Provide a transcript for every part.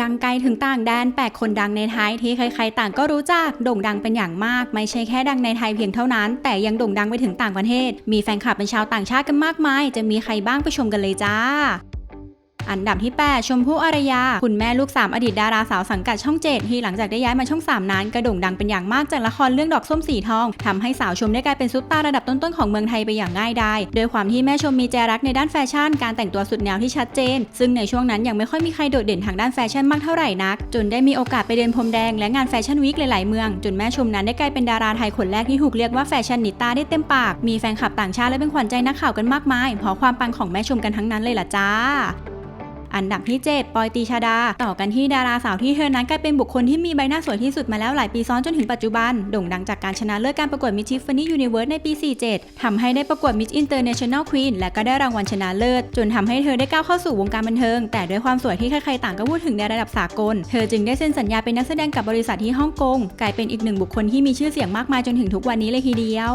ดังไกลถึงต่างแดนแปดคนดังในไทยที่ใครๆต่างก็รู้จักโด่งดังเป็นอย่างมาก ไม่ใช่แค่ดังในไทยเพียงเท่านั้น แต่ยังโด่งดังไปถึงต่างประเทศ มีแฟนคลับเป็นชาวต่างชาติกันมากมาย จะมีใครบ้างไปชมกันเลยจ้า อันดับที่ 8 ชมพู่อารยา คุณแม่ลูก 3 อดีตดาราสาวสังกัดช่อง7ที่หลังจากได้ย้ายมาช่อง 3 นั้นกระโด่งดังเป็นอย่างมากจากละครเรื่องดอกส้มสีทองทำให้สาวชมได้กลายเป็นซุปตาร์ระดับต้นๆของเมืองไทยไปอย่างง่ายดายโดยความที่แม่ชมมีใจรักในด้านแฟชั่น การแต่งตัวสุดแนวที่ชัดเจน ซึ่งในช่วงนั้นยังไม่ค่อยมีใครโดดเด่นทางด้านแฟชั่นมากเท่าไหร่นัก จนได้มีโอกาสไปเดินพรมแดงและงานแฟชั่นวีคหลายๆเมือง จนแม่ชมนั้นได้กลายเป็นดาราไทยคนแรกที่ถูกเรียกว่าแฟชั่นนิต้าได้เต็มปากมีแฟนคลับต่างชาติและเป็นขวัญใจนักข่าวกันมากมายเพราะความปังของแม่ชมกันทั้งนั้นเลยล่ะจ้า อันดับที่ 7 ปอยตีชาดา ต่อกันที่ดาราสาวที่เธอนั้นกลายเป็นบุคคลที่มีใบหน้าสวยที่สุดมาแล้วหลายปีซ้อนจนถึงปัจจุบัน โด่งดังจากการชนะเลิศการประกวด Miss Tiffany Universe ในปี 47ทำให้ได้ประกวด Miss International Queen และก็ได้รางวัลชนะเลิศ จนทำให้เธอได้ก้าวเข้าสู่วงการบันเทิง แต่ด้วยความสวยที่ใครๆต่างก็พูดถึงในระดับสากล เธอจึงได้เซ็นสัญญาเป็นนักแสดงกับบริษัทที่ฮ่องกง กลายเป็นอีกหนึ่งบุคคลที่มีชื่อเสียงมากมายจนถึงทุกวันนี้เลยทีเดียว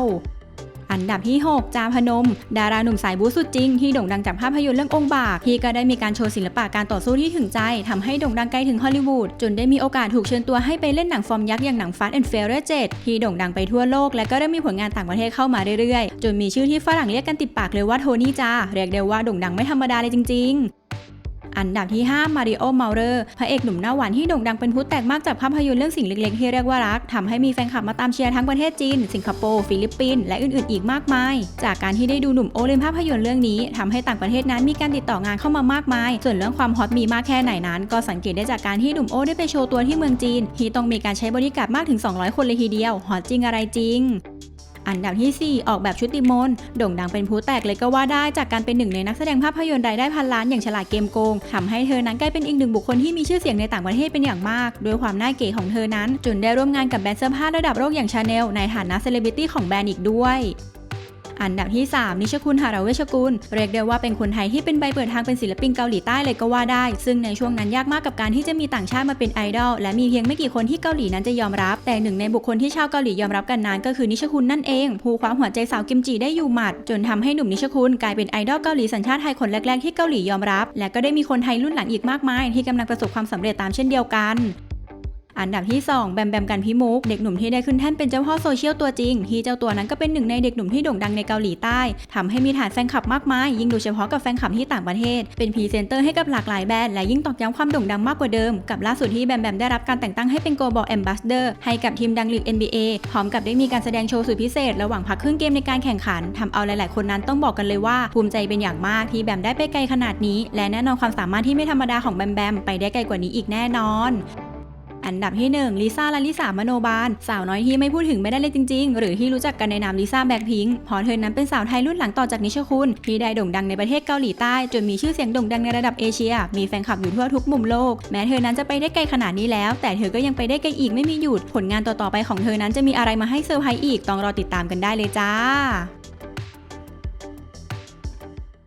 อันดับที่ 6 จาพนม ดาราหนุ่มสายบู๊สุดจริง ที่โด่งดังจากภาพยนตร์เรื่ององค์บาก ที่ก็ได้มีการโชว์ศิลปะการต่อสู้ที่ถึงใจทำให้โด่งดังไกลถึงฮอลลีวูดจนได้มีโอกาสถูกเชิญตัวให้ไปเล่นหนังฟอร์มยักษ์อย่างหนัง Fast and Furious 7ที่โด่งดังไปทั่วโลกและก็ได้มีผลงานต่างประเทศเข้ามาเรื่อยๆ จนมีชื่อที่ฝรั่งเรียกกันติดปากเลยว่าโทนี่จาเรียกได้ว่าโด่งดังไม่ธรรมดาเลยจริง ๆ อันดับที่ 5 มาริโอเมาเลอร์พระเอกหนุ่มหน้าหวานที่โด่งดังเป็นผู้แตกมากจากภาพยนตร์เรื่องสิ่งเล็กๆที่เรียกว่ารักทำให้มีแฟนคลับมาตามเชียร์ทั้งประเทศจีน สิงคโปร์ ฟิลิปปินส์ และอื่นๆ อีกมากมาย จากการที่ได้ดูหนุ่มโอเล่นภาพยนตร์เรื่องนี้ทำให้ต่างประเทศนั้นมีการติดต่องานเข้ามามากมาย ส่วนเรื่องความฮอตมีมากแค่ไหนนั้น ก็สังเกตได้จากการที่หนุ่มโอได้ไปโชว์ตัวที่เมืองจีนที่ต้องมีการใช้บริการมากถึง 200 คนเลยทีเดียวฮอตจริงอะไรจริง อันดับที่ 4 ออกแบบชุติมนโด่งดังเป็นผู้แตกเลยก็ว่าได้จากการเป็นหนึ่งในนักแสดงภาพยนตร์รายได้พันล้านอย่างฉลาดเกมโกงทำให้เธอนั้นกลายเป็นอีกหนึ่งบุคคลที่มีชื่อเสียงในต่างประเทศเป็นอย่างมากด้วยความน่าเก๋ของเธอนั้นจนได้ร่วมงานกับแบรนด์เสื้อผ้าระดับโลกอย่างชาแนลในฐานะเซเลบริตี้ของแบรนด์อีกด้วย อันดับที่ 3 นิชคุณหาราเวชกุล เรียกได้ว่าเป็นคนไทยที่เป็นใบเปิดทางเป็นศิลปินเกาหลีใต้เลยก็ว่าได้ ซึ่งในช่วงนั้นยากมากกับการที่จะมีต่างชาติมาเป็นไอดอลและมีเพียงไม่กี่คนที่เกาหลีนั้นจะยอมรับ แต่หนึ่งในบุคคลที่ชาวเกาหลียอมรับกันนานก็คือนิชคุณนั่นเองผู้คว้าหัวใจสาวกิมจิได้อยู่หมัด จนทำให้หนุ่มนิชคุณกลายเป็นไอดอลเกาหลีสัญชาติไทยคนแรกๆที่เกาหลียอมรับ และก็ได้มีคนไทยรุ่นหลังอีกมากมาย ที่กำลังประสบความสำเร็จตามเช่นเดียวกัน อันดับที่ 2 แบมแบมกันพิมุก เด็กหนุ่มที่ได้ขึ้นแท่นเป็นเจ้าพ่อโซเชียลตัวจริง ที่เจ้าตัวนั้นก็เป็นหนึ่งในเด็กหนุ่มที่โด่งดังในเกาหลีใต้ทำให้มีฐานแฟนคลับมากมาย ยิ่งโดยเฉพาะกับแฟนคลับที่ต่างประเทศ เป็นพรีเซนเตอร์ให้กับหลากหลายแบรนด์ และยิ่งตอกย้ำความโด่งดังมากกว่าเดิม กับล่าสุดที่แบมแบมได้รับการแต่งตั้งให้เป็น Global Ambassador ให้กับทีมดังลีก NBA พร้อมกับได้มีการแสดงโชว์สุดพิเศษ ระหว่างพักครึ่งเกมในการแข่งขันทำเอาหลาย ๆ คนนั้นต้องบอกกันเลยว่าภูมิใจเป็นอย่างมากที่แบมได้ไปไกลขนาดนี้ และแน่นอนความสามารถที่ไม่ธรรมดาของแบมแบมไปได้ไกลกว่านี้อีกแน่นอน อันดับที่1ลิซ่าและลิสามโนบาล สาวน้อยที่ไม่พูดถึงไม่ได้เลยจริง ๆ หรือที่รู้จักกันในนามลิซ่าแบ็คพิงพราะเธอนั้นเป็นสาวไทยรุ่นหลังต่อจากนิชคุณที่ได้โด่งดังในประเทศเกาหลีใต้ จนมีชื่อเสียงโด่งดังในระดับเอเชีย มีแฟนคลับอยู่ทั่วทุกมุมโลก แม้เธอนั้นจะไปได้ไกลขนาดนี้แล้ว แต่เธอก็ยังไปได้ไกลอีกไม่มีหยุด ผลงานต่อๆไปของเธอนั้นจะมีอะไรมาให้เซอร์ไพรส์อีกต้องรอติดตามกันได้เลยจ้า